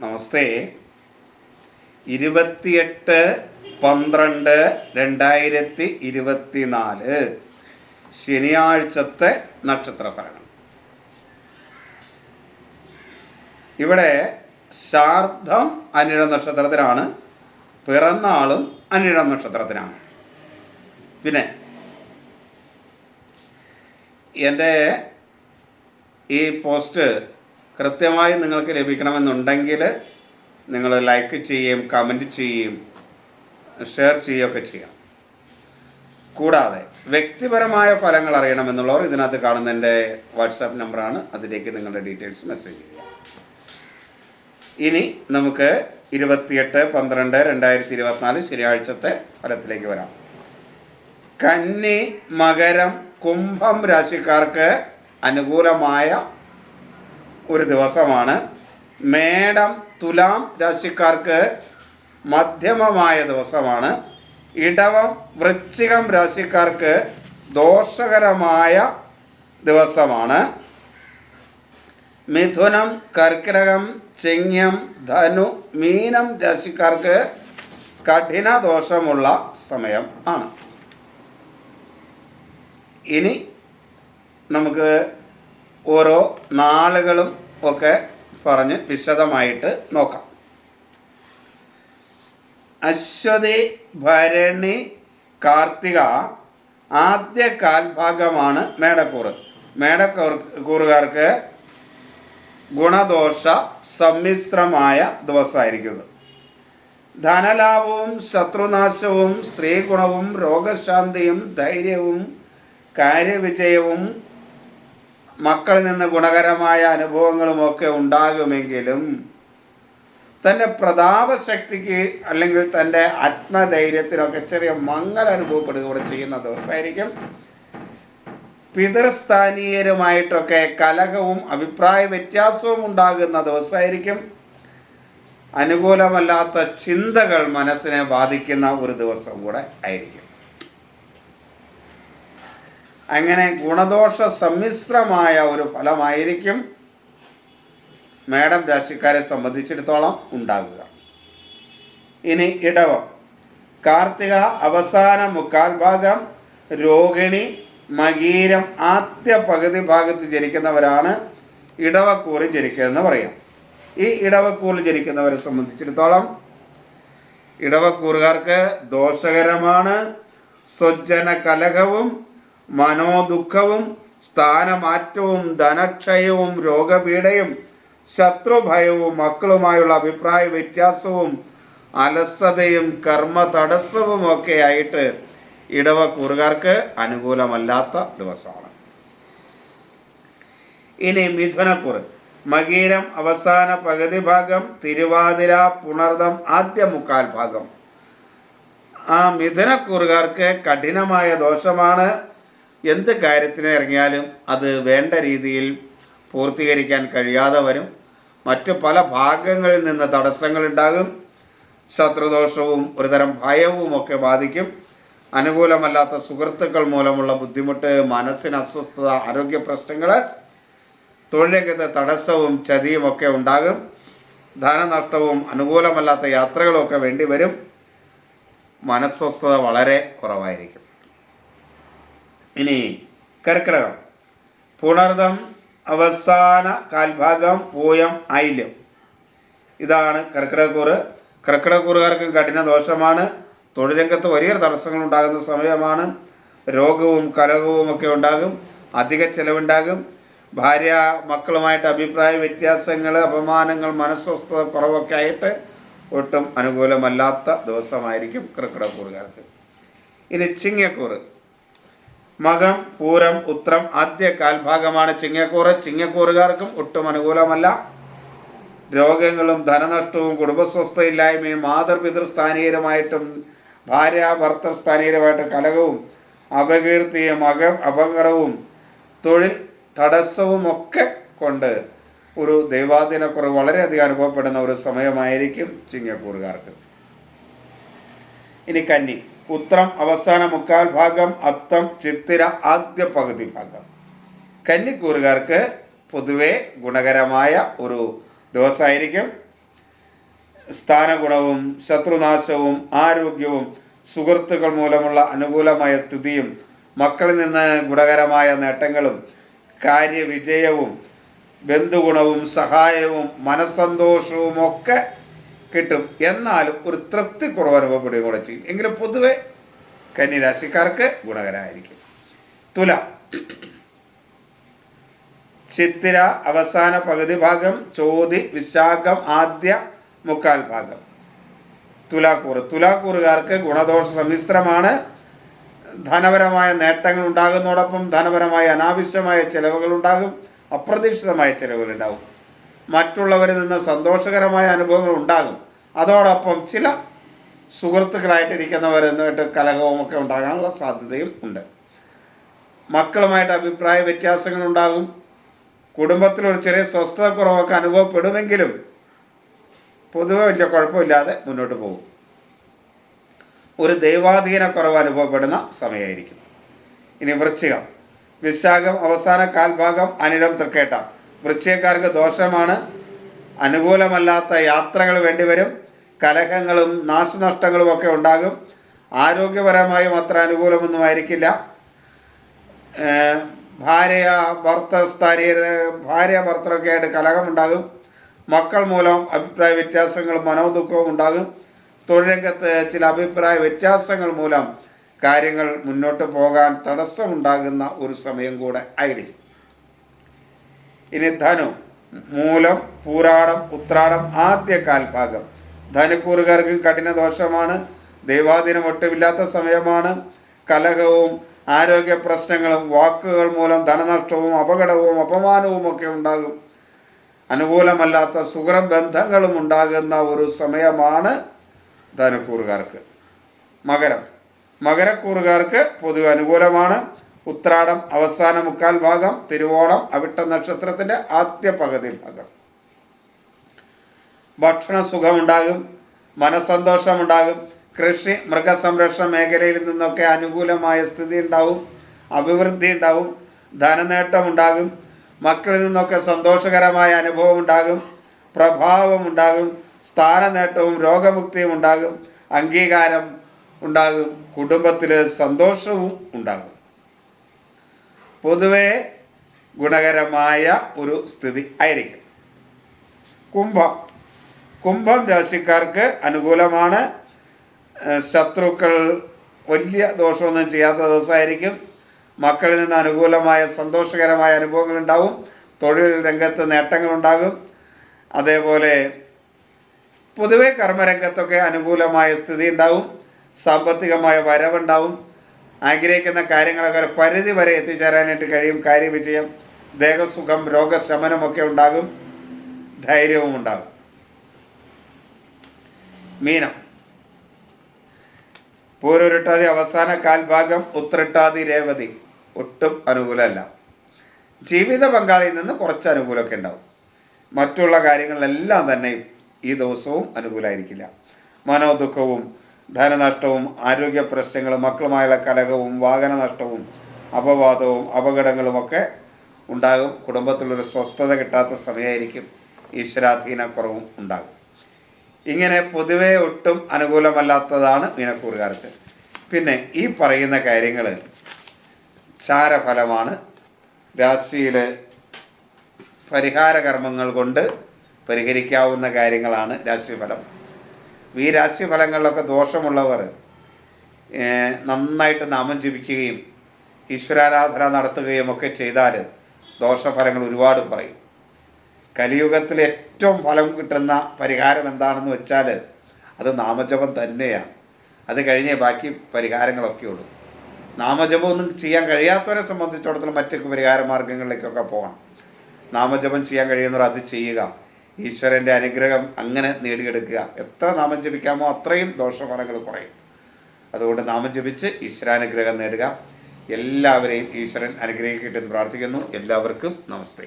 നമസ്തേ. ഇരുപത്തിയെട്ട് പന്ത്രണ്ട് രണ്ടായിരത്തി ഇരുപത്തി നാല് ശനിയാഴ്ചത്തെ നക്ഷത്ര ഫലങ്ങൾ ഇവിടെ ശാർദ്ധം അനിഴ നക്ഷത്രത്തിലാണ് പിറന്നാളും അനിഴ നക്ഷത്രത്തിനാണ് പിന്നെ എന്റെ ഈ പോസ്റ്റ് കൃത്യമായി നിങ്ങൾക്ക് ലഭിക്കണമെന്നുണ്ടെങ്കിൽ നിങ്ങൾ ലൈക്ക് ചെയ്യുകയും കമന്റ് ചെയ്യുകയും ഷെയർ ചെയ്യുകയൊക്കെ ചെയ്യാം. കൂടാതെ വ്യക്തിപരമായ ഫലങ്ങൾ അറിയണമെന്നുള്ളവർ ഇതിനകത്ത് കാണുന്ന എന്റെ വാട്സാപ്പ് നമ്പറാണ് അതിലേക്ക് നിങ്ങളുടെ ഡീറ്റെയിൽസ് മെസ്സേജ് ചെയ്യുക ഇനി നമുക്ക് ഇരുപത്തിയെട്ട് പന്ത്രണ്ട് രണ്ടായിരത്തി ഇരുപത്തിനാല് ശനിയാഴ്ചത്തെ ഫലത്തിലേക്ക് വരാം. കന്നി മകരം കുംഭം രാശിക്കാർക്ക് അനുകൂലമായ ഒരു ദിവസമാണ്. മേടം തുലാം രാശിക്കാർക്ക് മധ്യമമായ ദിവസമാണ്. ഇടവം വൃശ്ചികം രാശിക്കാർക്ക് ദോഷകരമായ ദിവസമാണ്. മിഥുനം കർക്കിടകം ചിങ്ങം ധനു മീനം രാശിക്കാർക്ക് കഠിന ദോഷമുള്ള സമയം ആണ്. ഇനി നമുക്ക് ഓരോ നാളുകളും ഒക്കെ പറഞ്ഞ് വിശദമായിട്ട് നോക്കാം. അശ്വതി ഭരണി കാർത്തിക ആദ്യ കാൽഭാഗമാണ് മേടക്കൂറ്. മേടക്കൂർ കൂറുകാർക്ക് ഗുണദോഷ സമ്മിശ്രമായ ദിവസമായിരിക്കുന്നത്. ധനലാഭവും ശത്രുനാശവും സ്ത്രീ ഗുണവും രോഗശാന്തിയും ധൈര്യവും കാര്യവിജയവും മക്കളിൽ നിന്ന് ഗുണകരമായ അനുഭവങ്ങളുമൊക്കെ ഉണ്ടാകുമെങ്കിലും തന്റെ പ്രതാപശക്തിക്ക് അല്ലെങ്കിൽ തന്റെ ആത്മധൈര്യത്തിനൊക്കെ ചെറിയ മങ്ങൽ അനുഭവപ്പെടുക ഇവിടെ ചെയ്യുന്ന ദിവസമായിരിക്കും. പിതൃസ്ഥാനീയരുമായിട്ടൊക്കെ കലഹവും അഭിപ്രായ വ്യത്യാസവും ഉണ്ടാകുന്ന ദിവസമായിരിക്കും. അനുകൂലമല്ലാത്ത ചിന്തകൾ മനസ്സിനെ ബാധിക്കുന്ന ഒരു ദിവസം കൂടെ ആയിരിക്കും. അങ്ങനെ ഗുണദോഷ സമ്മിശ്രമായ ഒരു ഫലമായിരിക്കും മേഡം രാശിക്കാരെ സംബന്ധിച്ചിടത്തോളം ഉണ്ടാകുക ഇനി ഇടവം. കാർത്തിക അവസാന മുക്കാൽ ഭാഗം രോഹിണി മകീരം ആദ്യ പകുതി ഭാഗത്ത് ജനിക്കുന്നവരാണ് ഇടവക്കൂറിൽ ജനിക്കുകയെന്ന് പറയാം. ഈ ഇടവക്കൂറിൽ ജനിക്കുന്നവരെ സംബന്ധിച്ചിടത്തോളം ഇടവക്കൂറുകാർക്ക് ദോഷകരമാണ് സ്വജന കലഹവും മനോദുഃഖവും സ്ഥാനമാറ്റവും ധനക്ഷയവും രോഗപീഠയും ശത്രുഭയവും മക്കളുമായുള്ള അഭിപ്രായ വ്യത്യാസവും അലസതയും കർമ്മ തടസ്സവും ഒക്കെ ആയിട്ട് ഇടവക്കൂറുകാർക്ക് അനുകൂലമല്ലാത്ത ദിവസമാണ്. ഇനി മിഥുനക്കുറ്. മകീരം അവസാന പകുതി ഭാഗം തിരുവാതിര പുണർദം ആദ്യ മുക്കാൽ ഭാഗം. ആ മിഥുനക്കൂറുകാർക്ക് കഠിനമായ ദോഷമാണ്. എന്ത് കാര്യത്തിന് ഇറങ്ങിയാലും അത് വേണ്ട രീതിയിൽ പൂർത്തീകരിക്കാൻ കഴിയാതെ വരും. മറ്റ് പല ഭാഗങ്ങളിൽ നിന്ന് തടസ്സങ്ങളുണ്ടാകും ശത്രുദോഷവും ഒരുതരം ഭയവും ഒക്കെ ബാധിക്കും. അനുകൂലമല്ലാത്ത സുഹൃത്തുക്കൾ മൂലമുള്ള ബുദ്ധിമുട്ട് മനസ്സിന് അസ്വസ്ഥത ആരോഗ്യ പ്രശ്നങ്ങൾ തൊഴിലംഗത്ത് തടസ്സവും ചതിയും ഒക്കെ ഉണ്ടാകും. ധനനഷ്ടവും അനുകൂലമല്ലാത്ത യാത്രകളും ഒക്കെ വേണ്ടി വരും. മനസ്വസ്ഥത വളരെ കുറവായിരിക്കും. ഇനി കർക്കിടകം. പുണർദം അവസാന കാൽഭാഗം പൂയം ഐല്യം ഇതാണ് കർക്കിടകക്കൂറ്. കർക്കിടകക്കൂറുകാർക്ക് കഠിന ദോഷമാണ്. തൊഴിലംഗത്ത് വലിയ തടസ്സങ്ങൾ ഉണ്ടാകുന്ന സമയമാണ്. രോഗവും കലകവും ഒക്കെ ഉണ്ടാകും. അധിക ചിലവുണ്ടാകും. ഭാര്യ മക്കളുമായിട്ട് അഭിപ്രായ വ്യത്യാസങ്ങൾ അപമാനങ്ങൾ മനസ്വസ്ഥത കുറവൊക്കെ ആയിട്ട് ഒട്ടും അനുകൂലമല്ലാത്ത ദിവസമായിരിക്കും കർക്കിടകക്കൂറുകാർക്ക്. ഇനി ചിങ്ങക്കൂറ്. മകം പൂരം ഉത്രം ആദ്യ കാൽഭാഗമാണ് ചിങ്ങക്കൂറ്. ചിങ്ങക്കൂറുകാർക്കും ഒട്ടും അനുകൂലമല്ല. രോഗങ്ങളും ധനനഷ്ടവും കുടുംബസ്വസ്ഥയില്ലായ്മയും മാതൃപിതൃസ്ഥാനീയരുമായിട്ടും ഭാര്യ ഭർത്തൃ സ്ഥാനീയരുമായിട്ട് കലകവും അപകീർത്തിയും അക അപകടവും തൊഴിൽ തടസ്സവും ഒക്കെ കൊണ്ട് ഒരു ദൈവാധീനക്കുറവ് വളരെയധികം അനുഭവപ്പെടുന്ന ഒരു സമയമായിരിക്കും ചിങ്ങക്കൂറുകാർക്ക്. ഇനി കന്നി. ഉത്രം അവസാന മുക്കാൽ ഭാഗം അത്തം ചിത്തിര ആദ്യ പകുതി ഭാഗം. കന്നിക്കൂറുകാർക്ക് പൊതുവെ ഗുണകരമായ ഒരു ദിവസമായിരിക്കും. സ്ഥാനഗുണവും ശത്രുനാശവും ആരോഗ്യവും സുഹൃത്തുക്കൾ മൂലമുള്ള അനുകൂലമായ സ്ഥിതിയും മക്കളിൽ നിന്ന് ഗുണകരമായ നേട്ടങ്ങളും കാര്യവിജയവും ബന്ധുഗുണവും സഹായവും മനസ്സന്തോഷവും ഒക്കെ കിട്ടും. എന്നാലും ഒരു തൃപ്തി കുറവ് അനുഭവപ്പെടുകയും കൂടെ ചെയ്യും. എങ്കിലും പൊതുവെ കന്നിരാശിക്കാർക്ക് ഗുണകരമായിരിക്കും. തുല. ചിത്തിര അവസാന പകുതി ഭാഗം ചോതി വിശാഖം ആദ്യ മുക്കാൽ ഭാഗം. തുലാക്കൂറ്. തുലാക്കൂറുകാർക്ക് ഗുണദോഷ സമ്മിശ്രമാണ്. ധനപരമായ നേട്ടങ്ങൾ ഉണ്ടാകുന്നതോടൊപ്പം ധനപരമായ അനാവശ്യമായ ചിലവുകൾ ഉണ്ടാകും. അപ്രതീക്ഷിതമായ ചിലവുകൾ ഉണ്ടാകും. മറ്റുള്ളവരിൽ നിന്ന് സന്തോഷകരമായ അനുഭവങ്ങൾ ഉണ്ടാകും. അതോടൊപ്പം ചില സുഹൃത്തുക്കളായിട്ടിരിക്കുന്നവരെന്നുമായിട്ട് കലഹവുമൊക്കെ ഉണ്ടാകാനുള്ള സാധ്യതയും ഉണ്ട്. മക്കളുമായിട്ട് അഭിപ്രായ കുടുംബത്തിൽ ഒരു ചെറിയ സ്വസ്ഥത കുറവൊക്കെ അനുഭവപ്പെടുമെങ്കിലും പൊതുവെ വലിയ കുഴപ്പമില്ലാതെ മുന്നോട്ട് പോകും. ഒരു ദൈവാധീന കുറവ് അനുഭവപ്പെടുന്ന സമയമായിരിക്കും. ഇനി വൃശ്ചികം. വിശാഖം അവസാന കാൽഭാഗം അനിടം തൃക്കേട്ട. വൃശ്ചികക്കാർക്ക് ദോഷമാണ്. അനുകൂലമല്ലാത്ത യാത്രകൾ വേണ്ടിവരും. കലഹങ്ങളും നാശനഷ്ടങ്ങളും ഒക്കെ ഉണ്ടാകും. ആരോഗ്യപരമായും അത്ര അനുകൂലമൊന്നും ആയിരിക്കില്ല. ഭാര്യ ഭർത്ത സ്ഥാനീയ ഭാര്യ ഭർത്തരൊക്കെ ആയിട്ട് കലഹമുണ്ടാകും മക്കൾ മൂലം അഭിപ്രായ വ്യത്യാസങ്ങളും മനോദുഃഖവും ഉണ്ടാകും. തൊഴിലംഗത്ത് ചില അഭിപ്രായ വ്യത്യാസങ്ങൾ മൂലം കാര്യങ്ങൾ മുന്നോട്ട് പോകാൻ തടസ്സമുണ്ടാകുന്ന ഒരു സമയം കൂടെ ആയിരിക്കും. ഇനി ധനു മൂലം പൂരാടം ഉത്രാടം ആദ്യ കാൽഭാഗം. ധനുക്കൂറുകാർക്കും കഠിന ദോഷമാണ്. ദൈവാധീനം ഒട്ടുമില്ലാത്ത സമയമാണ്. കലഹവും ആരോഗ്യ പ്രശ്നങ്ങളും വാക്കുകൾ മൂലം ധനനഷ്ടവും അപകടവും അപമാനവും ഒക്കെ ഉണ്ടാകും. അനുകൂലമല്ലാത്ത സുഖബന്ധങ്ങളും ഉണ്ടാകുന്ന ഒരു സമയമാണ് ധനുക്കൂറുകാർക്ക്. മകരം. മകരക്കൂറുകാർക്ക് പൊതുവെ അനുകൂലമാണ്. ഉത്രാടം അവസാന മുക്കാൽ ഭാഗം തിരുവോണം അവിട്ട നക്ഷത്രത്തിന്റെ ആദ്യ പകുതി ഭാഗം. ഭക്ഷണ സുഖമുണ്ടാകും മനസ്സന്തോഷമുണ്ടാകും കൃഷി മൃഗസംരക്ഷണ മേഖലയിൽ നിന്നൊക്കെ അനുകൂലമായ സ്ഥിതി ഉണ്ടാവും അഭിവൃദ്ധി ഉണ്ടാവും ധനനേട്ടമുണ്ടാകും മക്കളിൽ നിന്നൊക്കെ സന്തോഷകരമായ അനുഭവം ഉണ്ടാകും പ്രഭാവം ഉണ്ടാകും സ്ഥാനനേട്ടവും രോഗമുക്തിയും ഉണ്ടാകും അംഗീകാരം ഉണ്ടാകും കുടുംബത്തിൽ സന്തോഷവും ഉണ്ടാകും. പൊതുവെ ഗുണകരമായ ഒരു സ്ഥിതി ആയിരിക്കും. കുംഭം. കുംഭം രാശിക്കാർക്ക് അനുകൂലമാണ്. ശത്രുക്കൾ വലിയ ദോഷമൊന്നും ചെയ്യാത്ത ദിവസമായിരിക്കും. മക്കളിൽ നിന്ന് അനുകൂലമായ സന്തോഷകരമായ അനുഭവങ്ങൾ ഉണ്ടാവും തൊഴിൽ രംഗത്ത് നേട്ടങ്ങളുണ്ടാകും. അതേപോലെ പൊതുവെ കർമ്മരംഗത്തൊക്കെ അനുകൂലമായ സ്ഥിതി ഉണ്ടാവും സാമ്പത്തികമായ വരവുണ്ടാവും. ആഗ്രഹിക്കുന്ന കാര്യങ്ങളൊക്കെ ഒരു പരിധി വരെ എത്തിച്ചേരാനായിട്ട് കഴിയും. കാര്യവിജയം ദേഹസുഖം രോഗശമനമൊക്കെ ഉണ്ടാകും. ധൈര്യവും ഉണ്ടാകും. മീനം. പൂരൊരുട്ടാതി അവസാന കാൽഭാഗം ഉത്രട്ടാതി രേവതി. ഒട്ടും അനുകൂലമല്ല. ജീവിത പങ്കാളിയിൽ നിന്ന് കുറച്ച് അനുകൂലമൊക്കെ ഉണ്ടാവും. മറ്റുള്ള കാര്യങ്ങളിലെല്ലാം തന്നെ ഈ ദിവസവും അനുകൂലമായിരിക്കില്ല. മനോദുഃഖവും ധനനഷ്ടവും ആരോഗ്യ പ്രശ്നങ്ങളും മക്കളുമായുള്ള കലഹവും വാഹന നഷ്ടവും അപവാദവും അപകടങ്ങളുമൊക്കെ ഉണ്ടാകും. കുടുംബത്തിലൊരു സ്വസ്ഥത കിട്ടാത്ത സമയമായിരിക്കും ഈശ്വരാധീനക്കുറവും ഉണ്ടാകും. ഇങ്ങനെ പൊതുവെ ഒട്ടും അനുകൂലമല്ലാത്തതാണ് മീനക്കൂറുകാർക്ക്. പിന്നെ ഈ പറയുന്ന കാര്യങ്ങൾ ചാരഫലമാണ്. രാശിയിൽ പരിഹാര കർമ്മങ്ങൾ കൊണ്ട് പരിഹരിക്കാവുന്ന കാര്യങ്ങളാണ് രാശിഫലം. ഈ രാശിഫലങ്ങളിലൊക്കെ ദോഷമുള്ളവർ നന്നായിട്ട് നാമം ജപിക്കുകയും ഈശ്വരാരാധന നടത്തുകയും ഒക്കെ ചെയ്താൽ ദോഷഫലങ്ങൾ ഒരുപാട് കുറയും. കലിയുഗത്തിൽ ഏറ്റവും ഫലം കിട്ടുന്ന പരിഹാരം എന്താണെന്ന് വെച്ചാൽ അത് നാമജപം തന്നെയാണ്. അത് കഴിഞ്ഞേ ബാക്കി പരിഹാരങ്ങളൊക്കെ ഉള്ളൂ. നാമജപം ഒന്നും ചെയ്യാൻ കഴിയാത്തവരെ സംബന്ധിച്ചിടത്തോളം മറ്റൊക്കെ പരിഹാര മാർഗങ്ങളിലേക്കൊക്കെ പോകണം. നാമജപം ചെയ്യാൻ കഴിയുന്നവർ അത് ചെയ്യുക. ഈശ്വരന്റെ അനുഗ്രഹം അങ്ങനെ നേടിയെടുക്കുക. എത്ര നാമം ജപിക്കാമോ അത്രയും ദോഷഫലങ്ങൾ കുറയും. അതുകൊണ്ട് നാമം ജപിച്ച് ഈശ്വരാനുഗ്രഹം നേടുക. എല്ലാവരെയും ഈശ്വരൻ അനുഗ്രഹിക്കട്ടെ എന്ന് പ്രാർത്ഥിക്കുന്നു. എല്ലാവർക്കും നമസ്തേ.